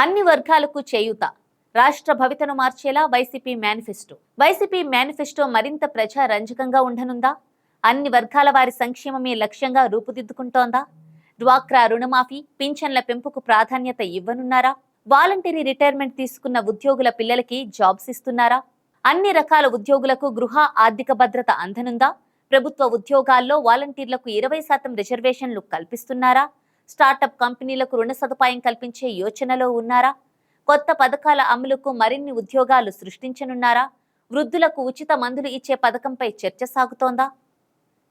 అన్ని వర్గాలకు చేయూత. రాష్ట్ర భవితను మార్చేలా వైసీపీ మేనిఫెస్టో. వైసీపీ మేనిఫెస్టో మరింత ప్రజారంజకంగా ఉండనుందా? అన్ని వర్గాల వారి సంక్షేమమే లక్ష్యంగా రూపుదిద్దుకుంటోందా? డ్వాక్రా రుణమాఫీ పింఛన్ల పెంపుకు ప్రాధాన్యత ఇవ్వనున్నారా? వాలంటరీ రిటైర్మెంట్ తీసుకున్న ఉద్యోగుల పిల్లలకి జాబ్స్ ఇస్తున్నారా? అన్ని రకాల ఉద్యోగులకు గృహ ఆర్థిక భద్రత అందనుందా? ప్రభుత్వ ఉద్యోగాల్లో వాలంటీర్లకు ఇరవై శాతం రిజర్వేషన్లు కల్పిస్తున్నారా? స్టార్టప్ కంపెనీలకు రుణ సదుపాయం కల్పించే యోచనలో ఉన్నారా? కొత్త పథకాల అమలుకు మరిన్ని ఉద్యోగాలు సృష్టించనున్నారా? వృద్ధులకు ఉచిత మందులు ఇచ్చే పథకంపై చర్చ సాగుతోందా?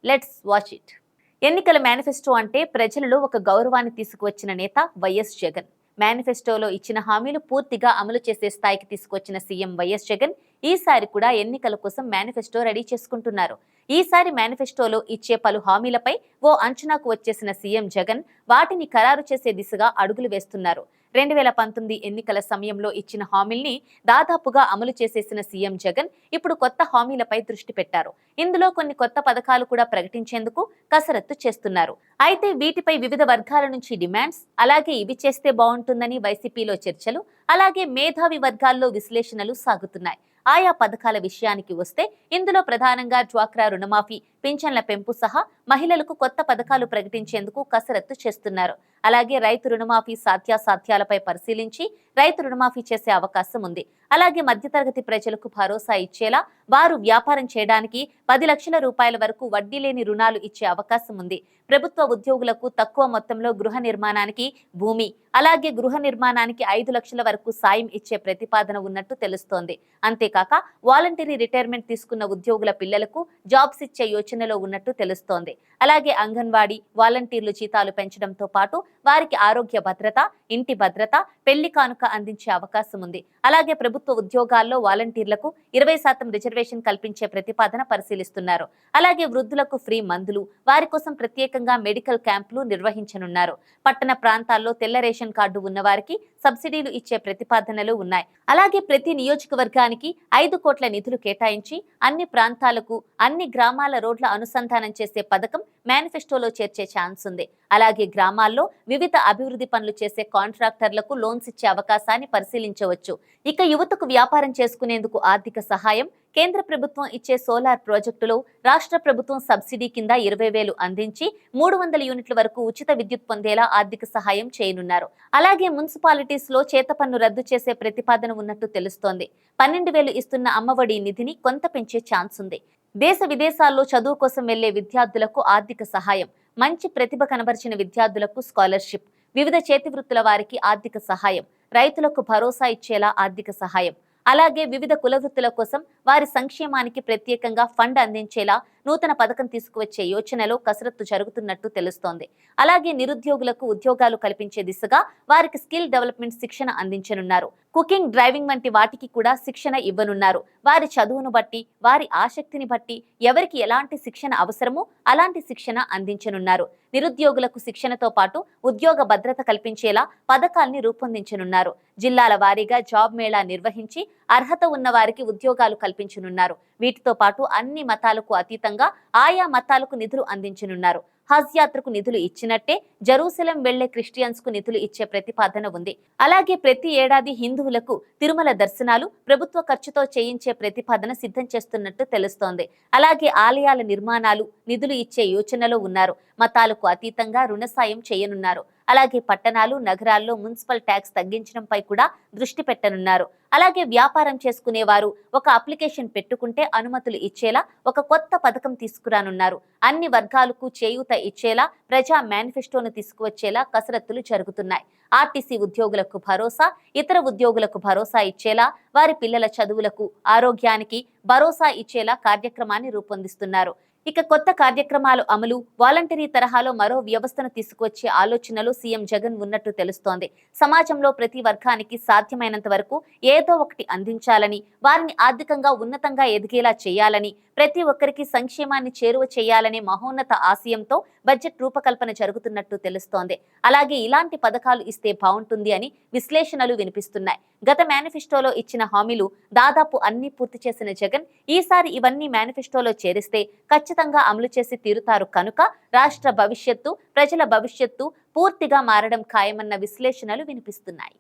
Let's watch it. ఎన్నికల మేనిఫెస్టో అంటే ప్రజలలో ఒక గౌరవాన్ని తీసుకువచ్చిన నేత వైఎస్ జగన్. మేనిఫెస్టోలో ఇచ్చిన హామీలు పూర్తిగా అమలు చేసే స్థాయికి తీసుకొచ్చిన సీఎం వైఎస్ జగన్ ఈసారి కూడా ఎన్నికల కోసం మేనిఫెస్టో రెడీ చేసుకుంటున్నారు. ఈసారి మేనిఫెస్టోలో ఇచ్చే పలు హామీలపై ఓ అంచనాకు వచ్చేసిన సీఎం జగన్ వాటిని ఖరారు చేసే దిశగా అడుగులు వేస్తున్నారు. రెండు వేల పంతొమ్మిది ఎన్నికల సమయంలో ఇచ్చిన హామీల్ని దాదాపుగా అమలు చేసేసిన సీఎం జగన్ ఇప్పుడు కొత్త హామీలపై దృష్టి పెట్టారు. ఇందులో కొన్ని కొత్త పథకాలు కూడా ప్రకటించేందుకు కసరత్తు చేస్తున్నారు. అయితే వీటిపై వివిధ వర్గాల నుంచి డిమాండ్స్ అలాగే ఇవి చేస్తే బాగుంటుందని వైసీపీలో చర్చలు అలాగే మేధావి వర్గాల్లో విశ్లేషణలు సాగుతున్నాయి. ఆయా పథకాల విషయానికి వస్తే ఇందులో ప్రధానంగా డ్వాక్రా రుణమాఫీ పింఛన్ల పెంపు సహా మహిళలకు కొత్త పథకాలు ప్రకటించేందుకు కసరత్తు చేస్తున్నారు. అలాగే రైతు రుణమాఫీ సాధ్యాసాధ్యాలపై పరిశీలించి రైతు రుణమాఫీ చేసే అవకాశం ఉంది. అలాగే మధ్యతరగతి ప్రజలకు భరోసా ఇచ్చేలా వారు వ్యాపారం చేయడానికి పది లక్షల రూపాయల వరకు వడ్డీ లేని రుణాలు ఇచ్చే అవకాశం ఉంది. ప్రభుత్వ ఉద్యోగులకు తక్కువ మొత్తంలో గృహ నిర్మాణానికి భూమి అలాగే గృహ నిర్మాణానికి ఐదు లక్షల వరకు సాయం ఇచ్చే ప్రతిపాదన ఉన్నట్టు తెలుస్తోంది. అంతేకాక వాలంటరీ రిటైర్మెంట్ తీసుకున్న ఉద్యోగుల పిల్లలకు జాబ్స్ ఇచ్చే యోచనలో ఉన్నట్టు తెలుస్తోంది. అలాగే అంగన్వాడీ వాలంటీర్లు జీతాలు పెంచడంతో పాటు వారికి ఆరోగ్య భద్రత ఇంటి భద్రత పెళ్ళి కానుక అందించే అవకాశం ఉంది. అలాగే ప్రభుత్వ ఉద్యోగాల్లో వాలంటీర్లకు ఇరవై శాతం రిజర్వేషన్ కల్పించే ప్రతిపాదన పరిశీలిస్తున్నారు. అలాగే వృద్ధులకు ఫ్రీ మందులు వారి కోసం ప్రత్యేకంగా మెడికల్ క్యాంపులు నిర్వహించనున్నారు. పట్టణ ప్రాంతాల్లో తెల్ల రేషన్ కార్డు ఉన్న వారికి సబ్సిడీలు ఇచ్చే ప్రతిపాదనలు ఉన్నాయి. అలాగే ప్రతి నియోజకవర్గానికి ఐదు కోట్ల నిధులు కేటాయించి అన్ని ప్రాంతాలకు అన్ని గ్రామాల రోడ్ల అనుసంధానం చేసే పథకం మేనిఫెస్టోలో చేర్చే ఛాన్స్ ఉంది. అలాగే గ్రామాల్లో వివిధ అభివృద్ధి పనులు చేసే కాంట్రాక్టర్లకు లోన్స్ ఇచ్చే అవకాశాన్ని పరిశీలించవచ్చు. ఇక యువతకు వ్యాపారం చేసుకునేందుకు ఆర్థిక సహాయం కేంద్ర ప్రభుత్వం ఇచ్చే సోలార్ ప్రాజెక్టులో రాష్ట్ర ప్రభుత్వం సబ్సిడీ కింద ఇరవై వేలు అందించి మూడు వందల యూనిట్ల వరకు ఉచిత విద్యుత్ పొందేలా ఆర్థిక సహాయం చేయనున్నారు. అలాగే మున్సిపాలిటీస్లో చేత పన్ను రద్దు చేసే ప్రతిపాదన ఉన్నట్టు తెలుస్తోంది. పన్నెండు వేలు ఇస్తున్న అమ్మఒడి నిధిని కొంత పెంచే ఛాన్స్ ఉంది. దేశ విదేశాల్లో చదువు కోసం వెళ్ళే విద్యార్థులకు ఆర్థిక సహాయం మంచి ప్రతిభ కనబరిచిన విద్యార్థులకు స్కాలర్షిప్ వివిధ చేతి వృత్తుల వారికి ఆర్థిక సహాయం రైతులకు భరోసా ఇచ్చేలా ఆర్థిక సహాయం. అలాగే వివిధ కుల వృత్తుల కోసం వారి సంక్షేమానికి ప్రత్యేకంగా ఫండ్ అందించేలా నూతన పథకం తీసుకువచ్చే యోచనలో కసరత్తు జరుగుతున్నట్టు తెలుస్తోంది. అలాగే నిరుద్యోగులకు ఉద్యోగాలు కల్పించే దిశగా వారికి స్కిల్ డెవలప్మెంట్ శిక్షణ అందించనున్నారు. కుకింగ్ డ్రైవింగ్ వంటి వాటికి కూడా శిక్షణ ఇవ్వనున్నారు. వారి చదువును బట్టి వారి ఆసక్తిని బట్టి ఎవరికి ఎలాంటి శిక్షణ అవసరమో అలాంటి శిక్షణ అందించనున్నారు. నిరుద్యోగులకు శిక్షణతో పాటు ఉద్యోగ భద్రత కల్పించేలా పథకాల్ని రూపొందించనున్నారు. జిల్లాల వారీగా జాబ్ మేళా నిర్వహించి అర్హత ఉన్న వారికి ఉద్యోగాలు కల్పించనున్నారు. వీటితో పాటు అన్ని మతాలకు అతీతంగా ఆయా మతాలకు నిధులు అందించనున్నారు. హజ్ యాత్రకు నిధులు ఇచ్చినట్టే జరూసలం వెళ్ళే క్రిస్టియన్స్కు నిధులు ఇచ్చే ప్రతిపాదన ఉంది. అలాగే ప్రతి ఏడాది హిందువులకు తిరుమల దర్శనాలు ప్రభుత్వ ఖర్చుతో చేయించే ప్రతిపాదన సిద్ధం చేస్తున్నట్టు తెలుస్తోంది. అలాగే ఆలయాల నిర్మాణాలు నిధులు ఇచ్చే యోచనలో ఉన్నారు. మతాలకు అతీతంగా రుణ సాయం చేయనున్నారు. అలాగే పట్టణాలు నగరాల్లో మున్సిపల్ ట్యాక్స్ తగ్గించడంపై కూడా దృష్టి పెట్టనున్నారు. అలాగే వ్యాపారం చేసుకునేవారు ఒక అప్లికేషన్ పెట్టుకుంటే అనుమతులు ఇచ్చేలా ఒక కొత్త పథకం తీసుకురానున్నారు. అన్ని వర్గాలకు చేయూత ఇచ్చేలా ప్రజా మేనిఫెస్టోను తీసుకువచ్చేలా కసరత్తులు జరుగుతున్నాయి. ఆర్టీసీ ఉద్యోగులకు భరోసా ఇతర ఉద్యోగులకు భరోసా ఇచ్చేలా వారి పిల్లల చదువులకు ఆరోగ్యానికి భరోసా ఇచ్చేలా కార్యక్రమాన్ని రూపొందిస్తున్నారు. ఇక కొత్త కార్యక్రమాలు అమలు వాలంటరీ తరహాలో మరో వ్యవస్థను తీసుకువచ్చే ఆలోచనలో సీఎం జగన్ ఉన్నట్టు తెలుస్తోంది. సమాజంలో ప్రతి వర్గానికి సాధ్యమైనంత వరకు ఏదో ఒకటి అందించాలని వారిని ఆర్థికంగా ఉన్నతంగా ఎదిగేలా చేయాలని ప్రతి ఒక్కరికి సంక్షేమాన్ని చేరువ చేయాలనే మహోన్నత ఆశయంతో బడ్జెట్ రూపకల్పన జరుగుతున్నట్టు తెలుస్తోంది. అలాగే ఇలాంటి పథకాలు ఇస్తే బాగుంటుంది అని విశ్లేషణలు వినిపిస్తున్నాయి. గత మేనిఫెస్టోలో ఇచ్చిన హామీలు దాదాపు అన్ని పూర్తి చేసిన జగన్ ఈసారి ఇవన్నీ మేనిఫెస్టోలో చేరిస్తే ఖచ్చితంగా అమలు చేసి తీరుతారు కనుక రాష్ట్ర భవిష్యత్తు ప్రజల భవిష్యత్తు పూర్తిగా మారడం ఖాయమన్న విశ్లేషణలు వినిపిస్తున్నాయి.